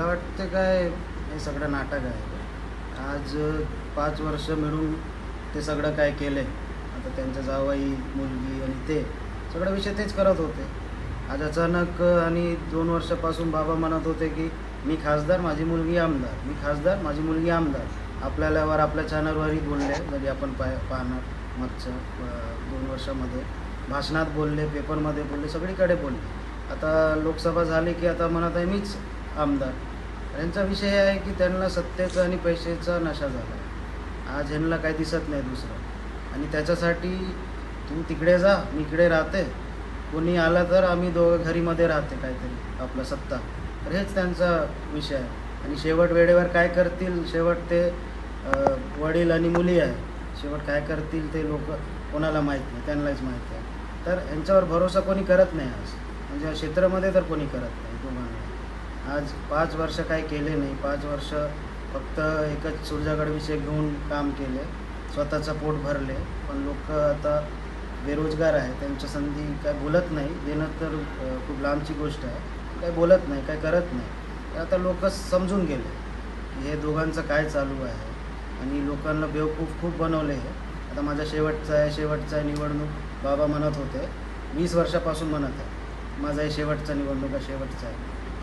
मला वाटतं काय हे सगळं नाटक आहे. आज पाच वर्ष मिळून ते सगळं काय केलं आहे आता त्यांच्या जावाई मुलगी आणि ते सगळं विषय तेच करत होते. आज अचानक आणि दोन वर्षापासून बाबा म्हणत होते की मी खासदार माझी मुलगी आमदार. मी खासदार माझी मुलगी आमदार. आपल्यालावर आपल्या चॅनलवरही बोलले जरी आपण पाय पाहणार मागच्या दोन वर्षामध्ये. भाषणात बोलले पेपरमध्ये बोलले सगळीकडे बोलले. आता लोकसभा झाली की आता म्हणत आहे मीच आमदार. यांचा विषय हे आहे की त्यांना सत्तेचा आणि पैशाचा नशा झाला. आहे आज ह्यांना काही दिसत नाही दुसरं. आणि त्याच्यासाठी तू तिकडे जा मी इकडे राहते. कोणी आला तर आम्ही दोघं घरीमध्ये राहते काहीतरी आपला सत्ता. तर हेच त्यांचा विषय आहे. आणि शेवट वेळेवर काय करतील? शेवट ते वडील आणि मुली आहे. शेवट काय करतील ते लोक कोणाला माहीत नाही त्यांनाच माहीत आहे. तर यांच्यावर भरोसा कोणी करत नाही आज. म्हणजे क्षेत्रामध्ये तर कोणी करत नाही तुम्हाला. आज पाच वर्ष काही केले नाही. पाच वर्ष फक्त एकच सूर्जागड विषय घेऊन काम केले. स्वतःचं पोट भरले. पण लोक आता बेरोजगार आहे त्यांच्या संधी काय बोलत नाही. देणं तर खूप लांबची गोष्ट आहे. काय बोलत नाही काय करत नाही. तर आता लोक समजून गेले की हे दोघांचं काय चालू आहे. आणि लोकांना बेवकूफ खूप बनवले हे. आता माझा शेवटचा आहे शेवटचा आहे निवडणूक. बाबा म्हणत होते वीस वर्षापासून म्हणत आहे. माझा हे शेवटचा निवडणूक आहे शेवटचा आहे.